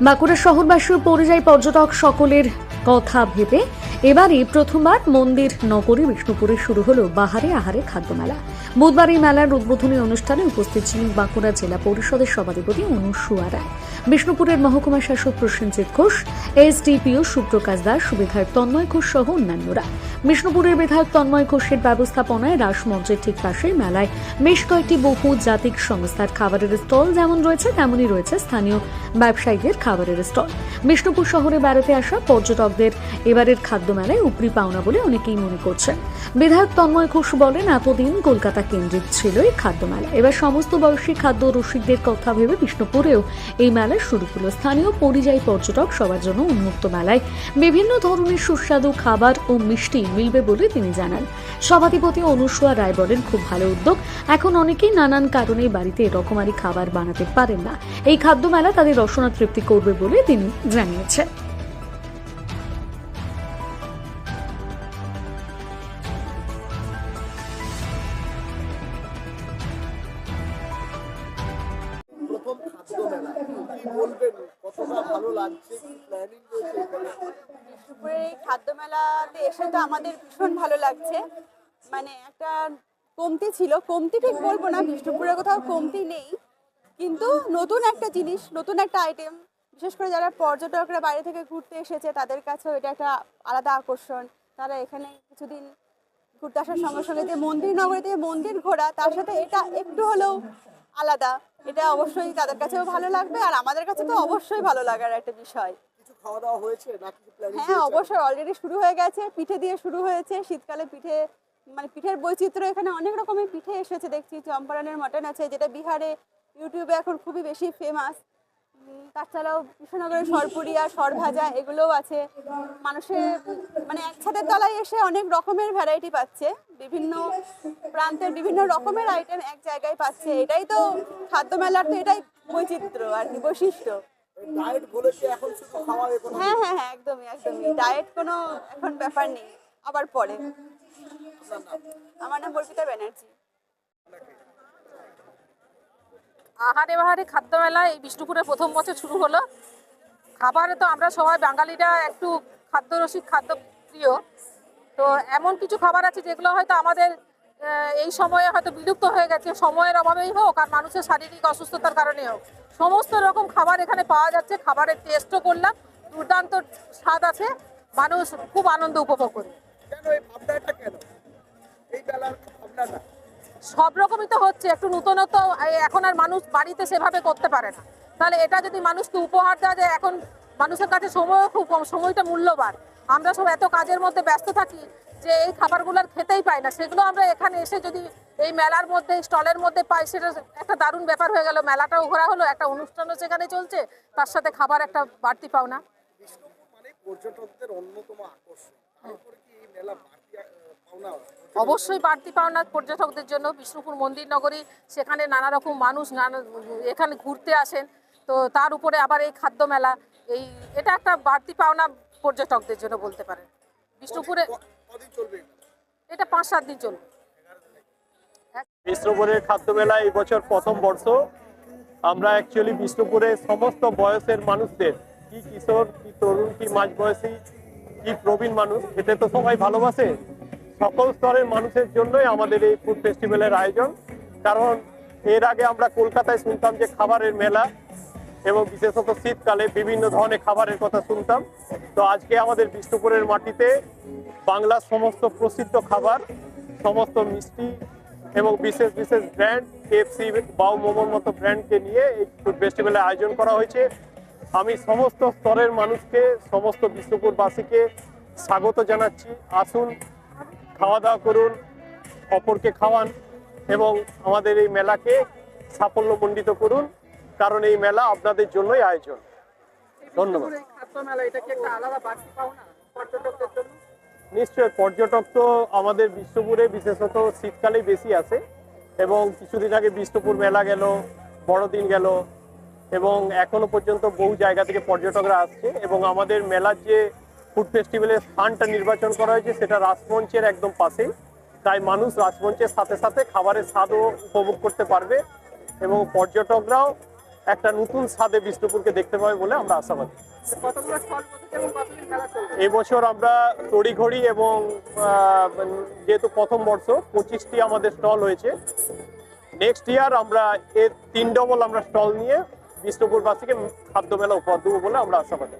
বাঁকুড়া শহরবাসী পরিযায়ী পর্যটক সকলের কথা ভেবে এবারই প্রথমবার মন্দির নগরী বিষ্ণুপুরে শুরু হলো বাহারে আহারে খাদ্য মেলা বুধবার এই মেলার উদ্বোধনী অনুষ্ঠানে উপস্থিত ছিলেন বাঁকুড়া জেলা পরিষদের সভাধিপতি অনুসুয়া রায়। বিষ্ণুপুরের মহকুমা শাসক প্রসেনজিৎ ঘোষ, এসডিপিও সুপ্রকাশ দাস, বিধায়ক তন্ময় ঘোষ সহ অন্যান্যরা। বিষ্ণুপুরের বিধায়ক তন্ময় ঘোষের ব্যবস্থাপনায় রাসমঞ্চের ঠিক পাশেই মেলায় বেশ কয়েকটি বহু জাতিক সংস্থার খাবারের স্টল যেমন রয়েছে, তেমনই রয়েছে স্থানীয় ব্যবসায়ীদের খাবারের স্টল। বিষ্ণুপুর শহরে বেড়াতে আসা পর্যটকদের এবারের খাদ্য মেলায় উপরি পাওনা বলে অনেকেই মনে করছেন। বিধায়ক তন্ময় ঘোষ বলেন, এতদিন কলকাতা কেন্দ্রিক ছিল এই খাদ্য মেলা এবার সমস্ত বয়সী খাদ্য রসিকদের কথা ভেবে বিষ্ণুপুরেও এই মেলা শুরু হলো। স্থানীয় পরিযায়ী পর্যটক সবার জন্য উন্মুক্ত মেলায় বিভিন্ন ধরনের সুস্বাদু খাবার ও মিষ্টি মিলবে বলে তিনি জানান। সভাধিপতি অনুসুয়া রায় বলেন, খুব ভালো উদ্যোগ। এখন অনেকেই নানান কারণে বাড়িতে এরকমারি খাবার বানাতে পারেন না। এই খাদ্য মেলা তাদের রসনা তৃপ্তি করবে বলে তিনি জানিয়েছেন। বলবেন, কতটা খাদ্য মেলাতে এসে তো আমাদের ভীষণ ভালো লাগছে। মানে একটা কমতি ছিল, কমতি ঠিক বলব না বিষ্ণুপুরে কোথাও কমতি নেই। কিন্তু নতুন একটা জিনিস, নতুন একটা আইটেম বিশেষ করে যারা পর্যটকরা বাইরে থেকে ঘুরতে এসেছে, তাদের কাছেও এটা একটা আলাদা আকর্ষণ। তারা এখানে কিছুদিন ঘুরতে আসার সঙ্গে সঙ্গে যে মন্দির নগরীতে মন্দির ঘোরা, তার সাথে এটা একটু হলেও আলাদা। এটা অবশ্যই তাদের কাছেও ভালো লাগবে আর আমাদের কাছে তো অবশ্যই ভালো লাগার একটা বিষয়। খাওয়া দাওয়া হয়েছে না হ্যাঁ অবশ্যই অলরেডি শুরু হয়ে গেছে পিঠে দিয়ে শুরু হয়েছে শীতকালে পিঠে মানে পিঠের বৈচিত্র্য এখানে অনেক রকমের পিঠে এসেছে দেখছি চম্পারানের মটন আছে যেটা বিহারে ইউটিউবে এখন খুবই বেশি ফেমাস তাছাড়াও কৃষ্ণনগরের সরপুরিয়া সরভাজা এগুলোও আছে। মানুষের মানে এক ছাদের তলায় এসে অনেক রকমের ভ্যারাইটি পাচ্ছে। বিভিন্ন প্রান্তের বিভিন্ন রকমের আইটেম এক জায়গায় পাচ্ছে। এটাই তো খাদ্য মেলার তো এটাই বৈচিত্র্য আর কি বৈশিষ্ট্য। হ্যাঁ হ্যাঁ হ্যাঁ একদমই একদমই। ডায়েট কোনো এখন ব্যাপার নেই আবার পরে। আমার নাম বর্পিতা ব্যানার্জি। আহারে বাহারে খাদ্য মেলা এই বিষ্ণুপুরে প্রথম বছর শুরু হলো। খাবারে তো আমরা সবাই বাঙালিরা একটু খাদ্য রসিক খাদ্য প্রিয় তো এমন কিছু খাবার আছে যেগুলো হয়তো আমাদের এই সময়ে হয়তো বিলুপ্ত হয়ে গেছে। সময়ের অভাবেই হোক আর মানুষের শারীরিক অসুস্থতার কারণে হোক। সমস্ত রকম খাবার এখানে পাওয়া যাচ্ছে। খাবারের টেস্টও করলাম। দুর্দান্ত স্বাদ আছে। মানুষ খুব আনন্দ উপভোগ করে। কেন এই ভাবনাটা কেন? এই মেলার ভাবনাটা? সব রকমই তো হচ্ছে, একটু নূতনত্ব এখন আর মানুষ বাড়িতে সেভাবে করতে পারে না। তাহলে এটা যদি মানুষকে উপহার দেওয়া যায়, এখন মানুষের কাছে সময়ও খুব কম, সময়টা মূল্যবান। আমরা সব এত কাজের মধ্যে ব্যস্ত থাকি যে এই খাবারগুলো খেতেই পাই না। সেগুলো আমরা এখানে এসে যদি এই মেলার মধ্যে স্টলের মধ্যে পাই, সেটা একটা দারুণ ব্যাপার হয়ে গেল। মেলাটাও ঘোরা হলো, একটা অনুষ্ঠানও সেখানে চলছে, তার সাথে খাবার একটা বাড়তি পাওনা মানে পর্যটকদের অন্যতম আকর্ষণ তারপরে কি এই মেলা বাড়তি আহ, পাওনা অবশ্যই বাড়তি পাওনা পর্যটকদের জন্য। বিষ্ণুপুর মন্দির নগরী সেখানে নানা রকম মানুষ নানা এখানে ঘুরতে আসেন। তো তার উপরে আবার এই খাদ্য মেলা এই এটা একটা বাড়তি পাওনা পর্যটকদের জন্য বলতে পারেন। বিষ্ণুপুরে কদিন চলবে এটা? পাঁচ সাত দিন চলবে। বিষ্ণুপুরের খাদ্য মেলা এই বছর প্রথম বর্ষ। আমরা অ্যাকচুয়ালি বিষ্ণুপুরের সমস্ত বয়সের মানুষদের কি কিশোর কি তরুণ কি মাঝ বয়সী কি প্রবীণ মানুষ খেতে তো সবাই ভালোবাসে। সকল স্তরের মানুষের জন্যই আমাদের এই ফুড ফেস্টিভ্যালের আয়োজন। কারণ এর আগে আমরা কলকাতায় শুনতাম যে খাবারের মেলা এবং বিশেষত শীতকালে বিভিন্ন ধরনের খাবারের কথা শুনতাম। তো আজকে আমাদের বিষ্ণুপুরের মাটিতে বাংলার সমস্ত প্রসিদ্ধ খাবার, সমস্ত মিষ্টি এবং বিশেষ বিশেষ ব্র্যান্ড কেএফসি বাউ মোমোর মতো ব্র্যান্ডকে নিয়ে এই ফুড ফেস্টিভ্যালের আয়োজন করা হয়েছে। আমি সমস্ত স্তরের মানুষকে, সমস্ত বিষ্ণুপুরবাসীকে স্বাগত জানাচ্ছি। আসুন খাওয়া দাওয়া করুন, অপরকে খাওয়ান এবং আমাদের এই মেলাকে সাফল্যমণ্ডিত করুন, কারণ এই মেলা আপনাদের জন্যই আয়োজন। ধন্যবাদ। নিশ্চয় পর্যটক তো আমাদের বিষ্ণুপুরে, বিশেষত শীতকালেই বেশি আসে এবং কিছুদিন আগে বিষ্ণুপুর মেলা গেল, বড়দিন গেল এবং এখনও পর্যন্ত বহু জায়গা থেকে পর্যটকরা আসছে এবং আমাদের মেলার যে ফুড ফেস্টিভ্যালের স্থানটা নির্বাচন করা হয়েছে, সেটা রাজমঞ্চের একদম পাশেই। তাই মানুষ রাজমঞ্চের সাথে সাথে খাবারের স্বাদও উপভোগ করতে পারবে এবং পর্যটকরাও একটা নতুন স্বাদে বিষ্ণুপুরকে দেখতে পাবে বলে আমরা আশাবাদী। কতগুলো স্টল বসেছে এবং কতদিন মেলা চলবে এই বছর আমরা তড়িঘড়ি এবং যেহেতু প্রথম বর্ষ, পঁচিশটি আমাদের স্টল হয়েছে। নেক্সট ইয়ার আমরা এর তিন ডবল আমরা স্টল নিয়ে বিষ্ণুপুরবাসীকে খাদ্য মেলা উপহার দেবো বলে আমরা আশাবাদী।